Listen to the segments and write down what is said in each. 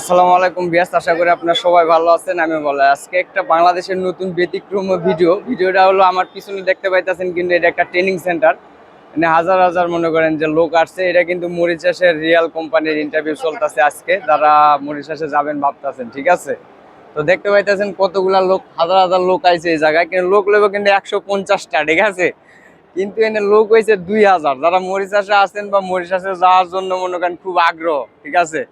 আসসালামু আলাইকুম বিয়াস আশা করি আপনারা সবাই ভালো আছেন আমি আছি। আজকে একটা বাংলাদেশের নতুন ব্যতিক্রম ভিডিও। ভিডিওটা হলো আমার পিছনে দেখতে পাইতেছেন কিন্তু এটা একটা ট্রেনিং সেন্টার মানে হাজার হাজার মনে করেন যে লোক আসছে, এটা কিন্তু মরিচাসের রিয়াল কোম্পানির ইন্টারভিউ চলতেছে আজকে। যারা মরিচাসে যাবেন ভাবতেছেন, ঠিক আছে? তো দেখতে পাইতেছেন কতগুলা লোক, হাজার হাজার লোক আইছে এই জায়গায়। কিন্তু লোক লেবে কিন্তু একশো পঞ্চাশটা, ঠিক আছে? কিন্তু এনে লোক হয়েছে দুই হাজার। যারা মরিচাসে আসেন বা মরিচাসে যাওয়ার জন্য মনে করেন খুব আগ্রহ, ঠিক আছে?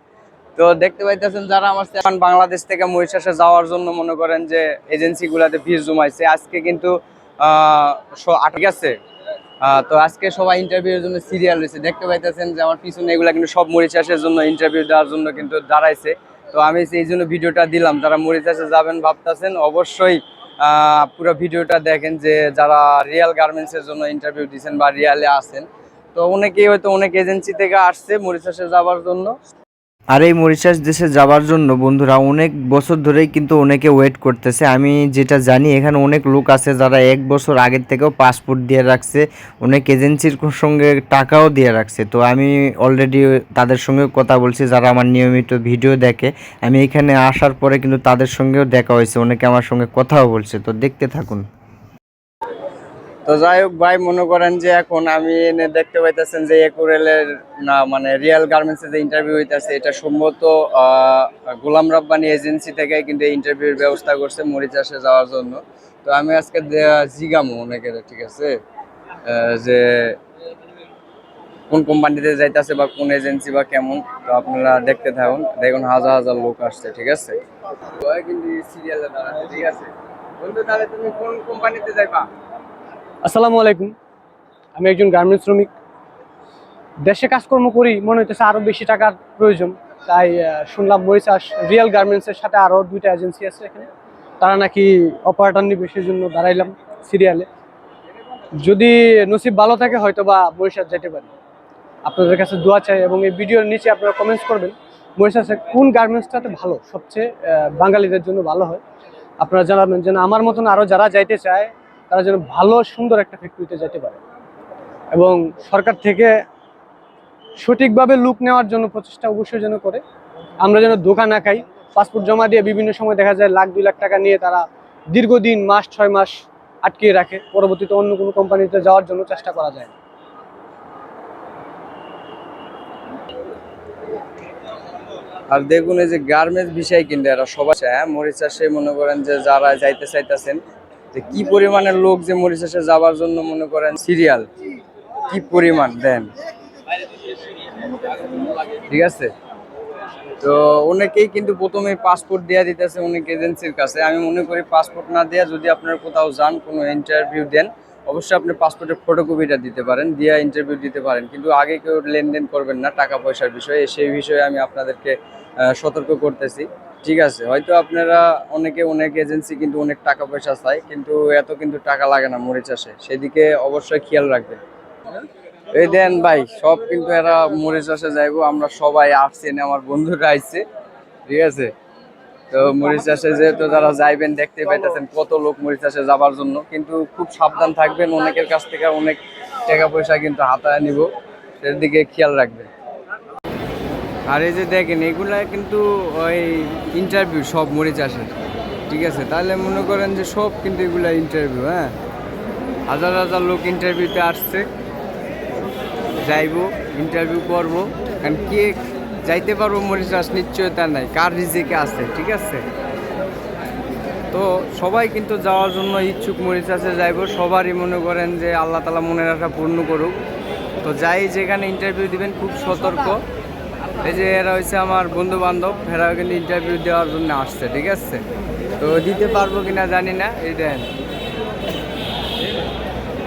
তো দেখতে পাইতেছেন যারা আমার এখন বাংলাদেশ থেকে মরিশাসে যাওয়ার জন্য মনে করেন যে এজেন্সি গুলাতে ভিড় জমাইছে। আজকে কিন্তু আহ, শ- আট- ঠিক আছে? তো আজকে সবাই ইন্টারভিউর জন্য সিরিয়াল হয়েছে দেখতে পাইতেছেন যে আমার পিছনে এগুলা কিন্তু সব মরিচাসের জন্য ইন্টারভিউ দেওয়ার জন্য কিন্তু দাঁড়াইছে। তো আমি সেই জন্য ভিডিওটা দিলাম। যারা মরিচাসে যাবেন ভাবতেছেন অবশ্যই পুরো ভিডিওটা দেখেন যে যারা রিয়াল গার্মেন্টসের জন্য ইন্টারভিউ দিয়েছেন বা রিয়ালে আছেন। তো অনেকেই হয়তো অনেক এজেন্সি থেকে আসছে মরিচাসে যাওয়ার জন্য। আর এই মরিশাস দেশে যাওয়ার জন্য বন্ধুরা অনেক বছর ধরেই কিন্তু অনেকে ওয়েট করতেছে। আমি যেটা জানি, এখানে অনেক লোক আছে যারা এক বছর আগের থেকেও পাসপোর্ট দিয়ে রাখছে, অনেক এজেন্সির সঙ্গে টাকাও দিয়ে রাখছে। তো আমি অলরেডি তাদের সঙ্গে কথা বলছি, যারা আমার নিয়মিত ভিডিও দেখে। আমি এখানে আসার পরে কিন্তু তাদের সঙ্গেও দেখা হয়েছে, অনেকে আমার সঙ্গে কথাও বলছে। তো দেখতে থাকুন। তো যাই হোক ভাই, মনে করেন যে এখন আমি এনে দেখতে পাইতেছেন যে একুরেলের, না মানে রিয়াল গার্মেন্টসে যে ইন্টারভিউ হইতেছে, এটা সম্ভবত গোলাম রাব্বানি এজেন্সি থেকে কিন্তু ইন্টারভিউর ব্যবস্থা করছে মরিচাষে যাওয়ার জন্য। তো আমি আজকে জিগামো অনেকের, ঠিক আছে? যে কোন কোম্পানিতে যাইতেছে বা কোন এজেন্সি বা কেমন, তো আপনারা দেখতে থাকুন। দেখুন, হাজার হাজার লোক আসছে, ঠিক আছে? কিন্তু সিরিয়ালে দাঁড়াচ্ছে, ঠিক আছে? বন্ধু, তাহলে তুমি কোন কোম্পানিতে যাইবা? আসসালামু আলাইকুম। আমি একজন গার্মেন্টস শ্রমিক। দেশে কাজকর্ম করি, মনে হইতেছে আরও বেশি টাকার প্রয়োজন। তাই শুনলাম মরিচাস রিয়েল গার্মেন্টসের সাথে আরও দুইটা এজেন্সি আছে এখানে। তারা নাকি অপারেটর নিবে জন্য দাঁড়াইলাম সিরিয়ালে যদি নসিব ভালো থাকে হয়তো বা মরিশাস যেতে পারি। আপনাদের কাছে দোয়া চাই এবং এই ভিডিওর নিচে আপনারা কমেন্টস করবেন মরিশাসে কোন গার্মেন্টসটাতে ভালো, সবচেয়ে বাঙালিদের জন্য ভালো হয়। আপনারা জানাবেন যেন আমার মতন আরও যারা যাইতে চায় তারা যেন ভালো, সুন্দর একটা ফ্যাক্টরিতে যেতে পারে। এবং সরকার থেকে সঠিকভাবে লুক নেওয়ার জন্য প্রচেষ্টা অবশ্যই যেন করে। আমরা যেন দোকান খাই পাসপোর্ট জমা দিয়ে বিভিন্ন সময় দেখা যায় লাখ, দুই লাখ টাকা নিয়ে তারা দীর্ঘদিন মাস, ছয় মাস আটকিয়ে রাখে। পরবর্তীতে অন্য কোনো কোম্পানিতে যাওয়ার জন্য চেষ্টা করা যায়। আর দেখুন এই যে গার্মেন্টস বিষয় কিন্তু এরা সবাই হ্যাঁ? মরিচাষে মনে করেন যে যারা যাইতে চাইতেছেন যে কি পরিমাণের লোক যে মরিচাষে যাওয়ার জন্য মনে করেন সিরিয়াল? কি পরিমাণ দেন? ঠিক আছে? তো অনেকেই কিন্তু প্রথমে পাসপোর্ট দেওয়া দিতেছে অনেক এজেন্সির কাছে। আমি মনে করি পাসপোর্ট না দেওয়া যদি আপনার কোথাও যান, কোনো ইন্টারভিউ দেন, অবশ্যই আপনি পাসপোর্টের ফটোকপিটা দিতে পারেন, দিয়ে ইন্টারভিউ দিতে পারেন। কিন্তু আগে কেউ লেনদেন করবেন না টাকা পয়সার বিষয়ে। সেই বিষয়ে আমি আপনাদেরকে সতর্ক করতেছি। ঠিক আছে, হয়তো আপনারা অনেকে অনেক এজেন্সি কিন্তু অনেক টাকা পয়সা চায়, কিন্তু এত কিন্তু টাকা লাগে না মরিচাষে সেদিকে অবশ্যই খেয়াল রাখবেন। এই দেন ভাই, সব কিন্তু এরা মরিচাষে যাইবো, আমরা সবাই আসছি আমার বন্ধুরা আইছে ঠিক আছে? তো মরিচাষে যেহেতু যারা যাইবেন, দেখতে পাইতেছেন কত লোক মরিচাষে যাবার জন্য, কিন্তু খুব সাবধান থাকবেন, অনেকের কাছ থেকে অনেক টাকা পয়সা কিন্তু হাতায় নিব, সেদিকে খেয়াল রাখবেন। আর এই যে দেখেন, এগুলা কিন্তু ওই ইন্টারভিউ সব মরিচাষের ঠিক আছে? তাহলে মনে করেন যে সব কিন্তু এগুলা ইন্টারভিউ হ্যাঁ? হাজার হাজার লোক ইন্টারভিউতে আসছে। যাইবো ইন্টারভিউ করব। কারণ কে যাইতে পারব মরিচাস নিশ্চয়তা নাই, কার রিজিকে আছে, ঠিক আছে? তো সবাই কিন্তু যাওয়ার জন্য ইচ্ছুক মরিচাসে যাইব। সবারই মনে করেন যে আল্লাহ তালা মনের আশা পূর্ণ করুক। তো যাই যেখানে ইন্টারভিউ দিবেন, খুব সতর্ক। এই যে এরা হচ্ছে আমার বন্ধু বান্ধব এরাও কিন্তু ইন্টারভিউ দেওয়ার জন্য আসছে, ঠিক আছে? তো দিতে পারব কিনা জানি না, এই দেন।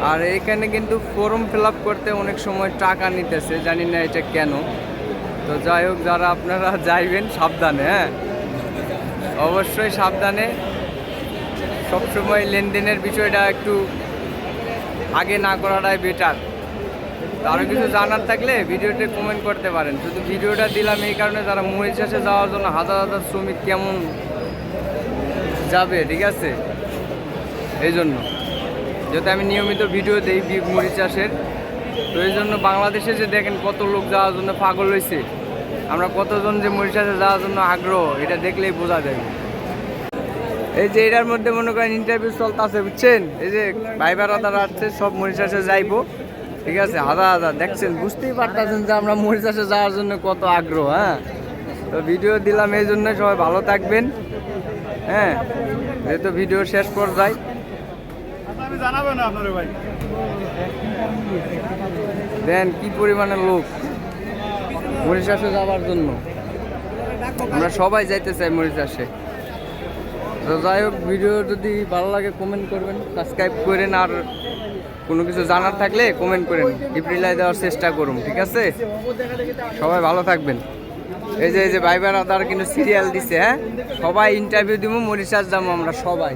আর এখানে কিন্তু ফর্ম ফিল করতে অনেক সময় টাকা নিতেছে, জানি না এটা কেন। তো যাই হোক, যারা আপনারা যাইবেন, সাবধানে হ্যাঁ? অবশ্যই সাবধানে। সবসময় লেনদেনের বিষয়টা একটু আগে না করাটাই বেটার তো আরও কিছু জানার থাকলে ভিডিওতে কমেন্ট করতে পারেন। শুধু ভিডিওটা দিলাম এই কারণে তারা যারা মরিচাষে যাওয়ার জন্য হাজার হাজার শ্রমিক কেমন যাবে, ঠিক আছে? এই জন্য। যেহেতু আমি নিয়মিত ভিডিও দেই বিগ মরিচ চাষের, তো এই জন্য বাংলাদেশে যে দেখেন কত লোক যাওয়ার জন্য পাগল হয়েছে আমরা কতজন যে মরিশাসে যাওয়ার জন্য আগ্রহ, এটা দেখলেই বোঝা যাবে এই যে এটার মধ্যে মনে করেন ইন্টারভিউ চলতে আছে বুঝছেন? এই যে ভাই বেড়াদারা আসছে, সব মরিশাসে যাইবো। ঠিক আছে হাজার হাজার দেখছেন, বুঝতেই পারতেছেন যে আমরা মরিশাসে যাওয়ার জন্য কত আগ্রহ হ্যাঁ? তো ভিডিও দিলাম এই জন্য সবাই ভালো থাকবেন হ্যাঁ? যেহেতু ভিডিও শেষ পর্যায়ে। আমি জানাব না আপনার ভাই দেন, কি পরিমাণে লোক মরিশাসে যাওয়ার জন্য? আমরা সবাই যাইতে চাই মরিশাসে তো যাই হোক ভিডিও যদি ভালো লাগে কমেন্ট করবেন সাবস্ক্রাইব করেন, আর কোনো কিছু জানার থাকলে কমেন্ট করেন। রিপ্লাই দেওয়ার চেষ্টা করুন, ঠিক আছে? সবাই ভালো থাকবেন। এই যে এই যে ভাই তারা কিন্তু সিরিয়াল দিছে হ্যাঁ? সবাই ইন্টারভিউ দিব মরিশাস যাব আমরা সবাই।